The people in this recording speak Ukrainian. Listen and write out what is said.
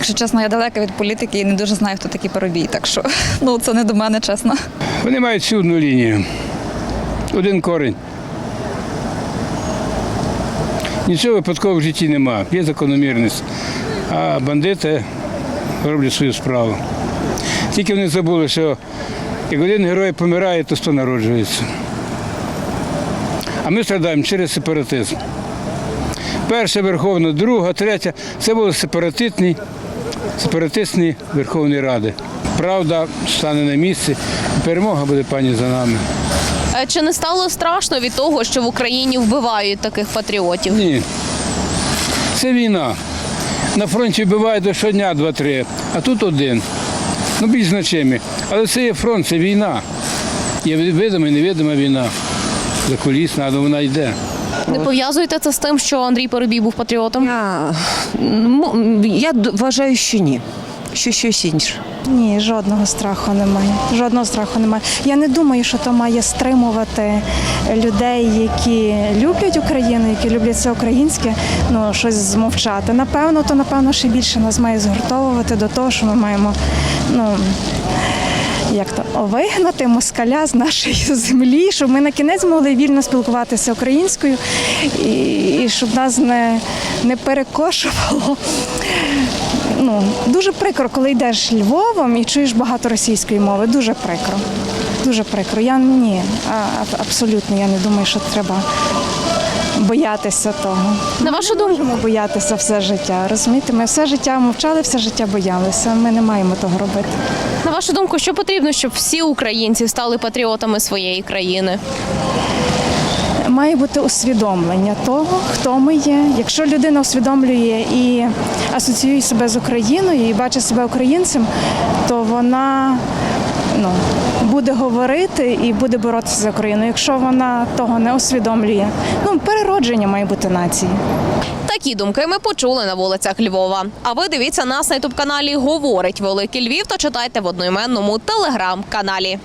Якщо чесно, я далека від політики і не дуже знаю, хто такий Парубій. Так що ну це не до мене, чесно. Вони мають всю одну лінію. Один корень. Нічого випадкового в житті нема. Є закономірність. А бандити роблять свою справу. Тільки вони забули, що як один герой помирає, то сто народжується. А ми страдаємо через сепаратизм. Перша Верховна, друга, третя це були сепаратистні, сепаратистні Верховної Ради. Правда стане на місці, перемога буде пані за нами. Е, Чи не стало страшно від того, що в Україні вбивають таких патріотів? Ні. Це війна. На фронті вбивають до щодня два-три, а тут один. Ну, більш значимі. Але це є фронт, це війна. Є видима і невидима війна. Закулісна, але вона йде. Не пов'язуєте це з тим, що Андрій Парубій був патріотом? Я, м, я вважаю, що ні. Що щось інше. Ні, жодного страху немає. Жодного страху немає. Я не думаю, що то має стримувати людей, які люблять Україну, які люблять все українське, ну щось змовчати. Напевно, то напевно ще більше нас має згуртовувати до того, що ми маємо ну. Як то вигнати москаля з нашої землі, щоб ми на кінець могли вільно спілкуватися українською і, і щоб нас не, не перекошувало ну, дуже прикро, коли йдеш Львовом і чуєш багато російської мови. Дуже прикро. Дуже прикро. Я ні, абсолютно я не думаю, що треба боятися того. На вашу думку, Можемо боятися все життя. Розумієте, ми все життя мовчали, все життя боялися. Ми не маємо того робити. на вашу думку, що потрібно, щоб всі українці стали патріотами своєї країни? Має бути усвідомлення того, хто ми є. Якщо людина усвідомлює і асоціює себе з Україною і бачить себе українцем, то вона ну, буде говорити і буде боротися за Україну. Якщо вона того не усвідомлює, ну переродження має бути нації. Такі думки ми почули на вулицях Львова. А ви дивіться нас на ютуб каналі Говорить Великий Львів та читайте в одноіменному телеграм-каналі.